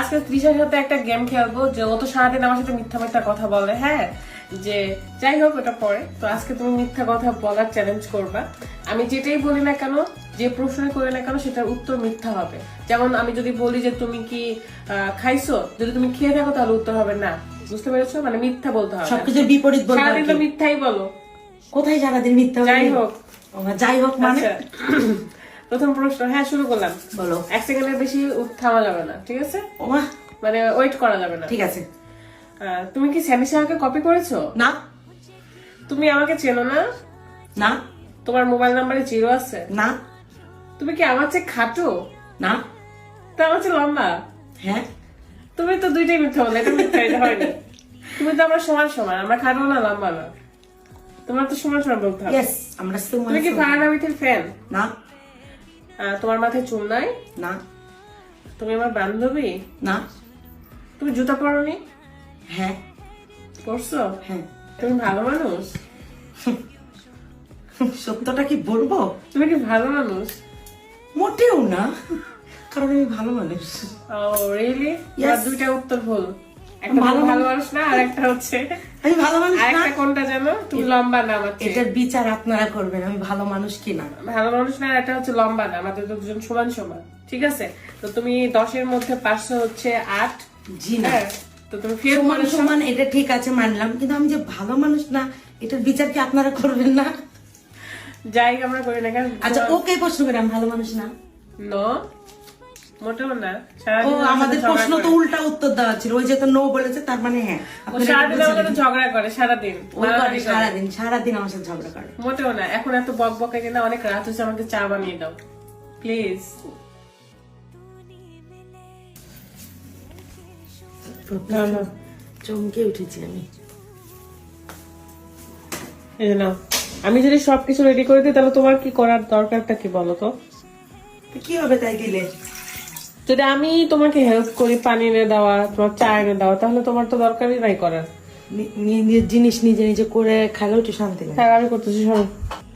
আজকে ত্রিশার সাথে একটা গেম খেলব যে ও তো সারাদিন আমার সাথে মিথ্যা মিথ্যা কথা বলে হ্যাঁ? যে যাই হোক ওটা পরে। তো আজকে তুমি মিথ্যা কথা বলার চ্যালেঞ্জ করবা। আমি যেটাই বলি না কেন যে প্রশ্নই করি না কেন সেটার উত্তর মিথ্যা হবে। যেমন আমি যদি বলি যে তুমি কি খাইছো? যদি তুমি খেয়ে থাকো তাহলে উত্তর হবে না। বুঝতে পেরেছ? মানে মিথ্যা বলতে হবে। সবকিছুর বিপরীত বলব সারাদিন তো মিথ্যাই বলো। কোথায় সারাদিন মিথ্যা যাই হোক। যাই হোক মানে। আচ্ছা। প্রথম প্রশ্ন হ্যাঁ শুরু করলাম। বলো। এক সেকেন্ডের বেশি থামা যাবে না ঠিক আছে? ওমা মানে ওয়েট করা যাবে না। ঠিক আছে। তুমি কি স্যামি সাহাকে কপি করেছ? না। তুমি আমাকে চেনো না? না। তোমার মোবাইল নাম্বারে জিরো আছে? না। তুমি কি আমার চেয়ে খাটো? না। তা আমার চেয়ে লম্বা? হ্যাঁ। তুমি তো দুইটাই মিথ্যা বলে এটা মিথ্যা এটা হয়নি। তুমি তো আমরা সমান সমান আমরা খাটো না লম্বা না। তোমার তো সমান সমান বলতে হবে। আমরা তুমি কি ফারান আমিতের ফ্যান না। তোমার মাথায় চুল নাই? না। তুমি আমার বান্ধবী? না। তুমি জুতা পরনি? হ্যাঁ। পরছো? হ্যাঁ। তুমি ভালো মানুষ? সত্যটা কি বলব? তুমি কি ভালো মানুষ? মোটেও না। কারণ আমি ভালো মানুষ। Oh really. দুইটা উত্তর ভুল। একটা ভালো ভালো মানুষ না আর একটা হচ্ছে আমি ভালো মানুষ না? আরেকটা কোনটা জানো? তুমি লম্বা না আমার এটার বিচার আপনারা করবেন আমি ভালো মানুষ কি না ভালো মানুষ না আর হচ্ছে লম্বা না আমাদের দুজন সমান সমান ঠিক আছে? তো তুমি দশের মধ্যে পাঁচশো হচ্ছে আট। জি না। হ্যাঁ তো তুমি ফের সমান সমান এটা ঠিক আছে মানলাম কিন্তু আমি যে ভালো মানুষ না এটার বিচার কি আপনারা করবেন না? যাই আমরা করি না কেন? আচ্ছা ওকে প্রশ্ন করে আমি ভালো মানুষ না? নো। মোটেও না। ও আমাদের প্রশ্ন তো উল্টা উত্তর দেওয়া ছিল। ওই যে তো নো বলেছে তার মানে হ্যাঁ সারাদিন এটা আমার বুঝে সাথে নিন। ঝগড়া করে সারাদিন ওই করে মারামারি করে। সারাদিন সারাদিন আমার সাথে ঝগড়া করে। মোটেও না এখন এত বক বকে কিনা অনেক রাত হচ্ছে আমাকে চা বানিয়ে দাও। প্লিজ না না চমকে উঠেছি আমি। এই আমি যদি সবকিছু রেডি করে দিই তাহলে তোমার কি করার দরকারটা কি বলো তো তো? কি হবে তাই দিলে? যদি আমি তোমাকে হেল্প করি পানি এনে দেওয়া তোমার চা এনে দেওয়া তাহলে তোমার তো দরকারই নাই করার। জিনিস নিজে নিজে করে খেলেও একটু শান্তি লাগে হ্যাঁ আমি করতেছি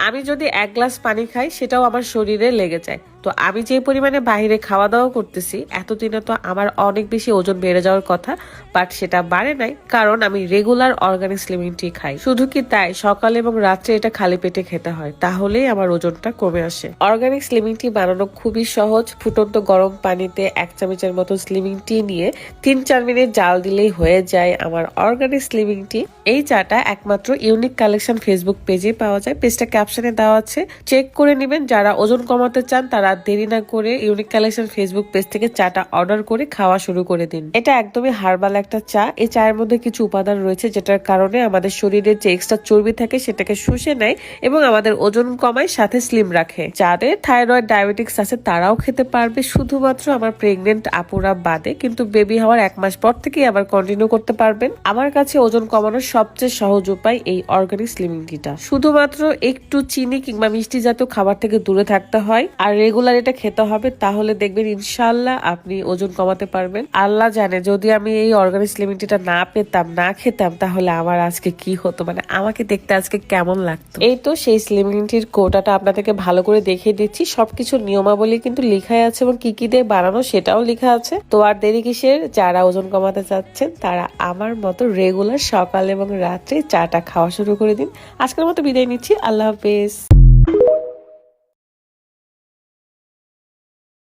আমি যদি এক গ্লাস পানি খাই সেটাও আমার শরীরে লেগে যায়। তো আমি যে পরিমাণে বাইরে খাওয়া দাওয়া করতেছি, এতদিনে তো আমার অনেক বেশি ওজন বেড়ে যাওয়ার কথা বাট সেটা বাড়ে নাই, কারণ আমি রেগুলার অর্গানিক স্লিমিং টি খাই। শুধু কি তাই? সকালে এবং রাত্রে এটা খালি পেটে খেতে হয়, তাহলেই আমার ওজনটা কমে আসে। অর্গানিক স্লিমিং টি বানানো খুবই সহজ, ফুটন্ত গরম পানিতে এক চামচের মতো স্লিমিং টি নিয়ে তিন চার মিনিট জাল দিলেই হয়ে যায় আমার অর্গানিক স্লিমিং টি এই চাটা একমাত্র ইউনিক কালেকশন ফেসবুক পেজে পাওয়া যায় পেজটা ক্যাপশনে দেওয়া আছে। চেক করে নেবেন, যারা ওজন কমাতে চান তারা দেরি না করে ইউনিক কালেকশন ফেসবুক পেজ থেকে চাটা অর্ডার করে খাওয়া শুরু করে দিন। এটা একদমই হার্বাল একটা চা। এই চায়ের মধ্যে কিছু উপাদান রয়েছে যেটার কারণে আমাদের শরীরে যে এক্সট্রা চর্বি থাকে সেটাকে শুষে নেয় এবং আমাদের ওজন কমায়, সাথে স্লিম রাখে। যাদের থাইরয়েড ডায়াবেটিক্স আছে তারাও খেতে পারবে। শুধুমাত্র আমার প্রেগনেন্ট আপুরা বাদে কিন্তু বেবি হওয়ার এক মাস পর থেকেই আবার কন্টিনিউ করতে পারবেন। আমার কাছে ওজন কমানোর সবচেয়ে সহজ উপায় এই অর্গানিক স্লিমিং টিটা শুধুমাত্র একটু চিনি কিংবা মিষ্টি জাতীয় খাবার থেকে দূরে থাকতে হয়। আর রেগুলার এটা খেতে হবে, তাহলে দেখবেন ইনশাল্লাহ আপনি ওজন কমাতে পারবেন। আল্লাহ জানে, যদি আমি এই অর্গানিক স্লিমিং টিটা না পেতাম, না খেতাম, তাহলে আমার আজকে কি হতো? মানে আমাকে দেখতে আজকে কেমন লাগতো? এই তো সেই স্লিমিং টির কোটাটা আপনাদেরকে ভালো করে দেখিয়ে দিচ্ছি। সবকিছু নিয়মাবলী কিন্তু লেখাই আছে এবং কি কি দিয়ে বানানো সেটাও লেখা আছে। তো আর দেরি কিসের? যারা ওজন কমাতে চাচ্ছেন, তারা আমার মতো রেগুলার সকাল এবং রাত্রে চাটা খাওয়া শুরু করে দিন। আজকের মতো বিদায় নিচ্ছি। আল্লাহ হাফেজ।